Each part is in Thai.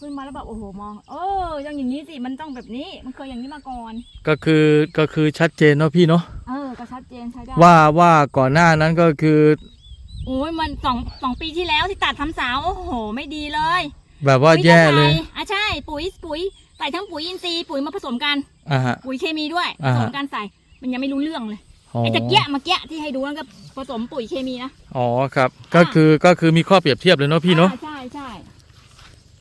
ขึ้นมาแล้วแบบโอ้โหมอง เออยังอย่างนี้สิมันต้องแบบนี้ มันเคยอย่างนี้มาก่อน ก็คือก็คือชัดเจนเนาะพี่เนาะเออก็ชัดเจนใช้ได้ว่าว่าก่อนหน้านั้นก็คือ โอ้ยมันสองสองปีที่แล้วที่ตัดทำสาวโอ้โห ไม่ดีเลยแบบว่าปุ๋แย่เลยต้องใส่อะใช่ปุ๋ยปุ๋ยใส่ทั้งปุ๋ยอินทรีย์ปุ๋ยมาผสมกัน อ่าฮะ ปุ๋ยเคมีด้วยผอ่าสฮะมกันใส่ มันยังไม่รู้เรื่องเลยอ๋อไอ้ตะเกียะเมาเกียที่ให้ดูนั่นก็ผสมปุ๋ยเคมีนะอ๋อครับ ก็คือก็คือมีข้อเปรียบเทียบเลยเนาะพี่เนาะ อ่ใช่ใ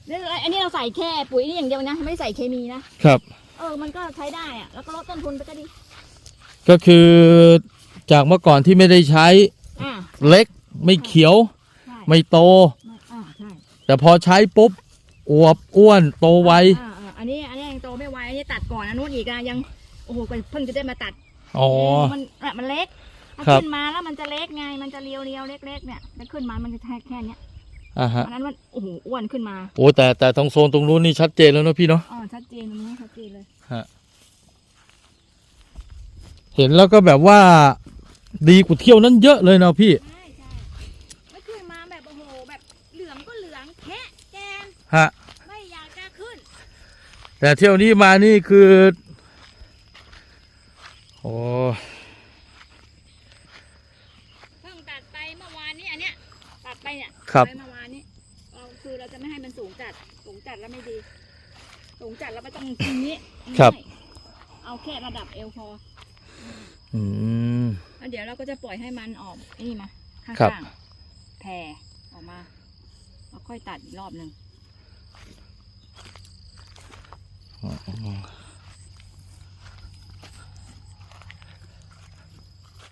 ช่แล้วอันนี้เราใส่แค่ปุ๋ยนี่อย่างเดียวนะ ไม่ได้ใส่เคมีนะ ครับ เออ มันก็ใช้ได้อะแล้วก็ลดต้นทุนไปก็ดี ก็คือจากเมื่อก่อนที่ไม่ได้ใช้อ่าเล็กไม่เขียว ใช่ไม่โต อ่าใช่แต่พอใช้ปุ๊บอวบอ้วนโตไวอ่าอ่าอันนี้อันนี้ยังโตไม่ไว อันนี้ตัดก่อนอันนู้นอีกอะยัง โอ้โหก็เพิ่งจะได้มาตัด อ๋อ มันอะมันเล็กถ้าครับ ขึ้นมาแล้วมันจะเล็กไง มันจะเรียวเรียวๆเล็กๆเนี่ยแล้วขึ้นมา มันจะแค่แค่เนี้ย อ่าฮะ อันนั้นมันโอ้โหอ้วนขึ้นมาโอ้แต่แต่ตรงโซนตรงนู้นนี่ชัดเจนแล้วเนาะพี่เนาะอ๋อชัดเจนตรงนี้ชัดเจนเลยเห็นแล้วก็แบบว่า ดีกว่าเที่ยวนั้นเยอะเลยเนาะพี่ ใช่ใช่ไม่ขึ้นมาแบบโอ้โหแบบเหลืองก็เหลืองแค่แกนฮะ ไม่อยากจะขึ้นแต่เที่ยวนี้มานี่คือ โอ้ เพิ่งตัดไปเมื่อวานนี้อันเนี้ย ตัดไปเนี่ยครับไปเมื่อวานนี้เราคือเราจะไม่ให้มันสูงจัด สูงจัดแล้วไม่ดี สูงจัดแล้วไม่ต้องอย่างนี้ครับ ไม่เอาแค่ระดับเอวพออืม แล้วเดี๋ยวเราก็จะปล่อยให้มันออกไอ้นี่มาข้างครับๆแผ่ออกมาแล้วค่อยตัดอีกรอบหนึ่ง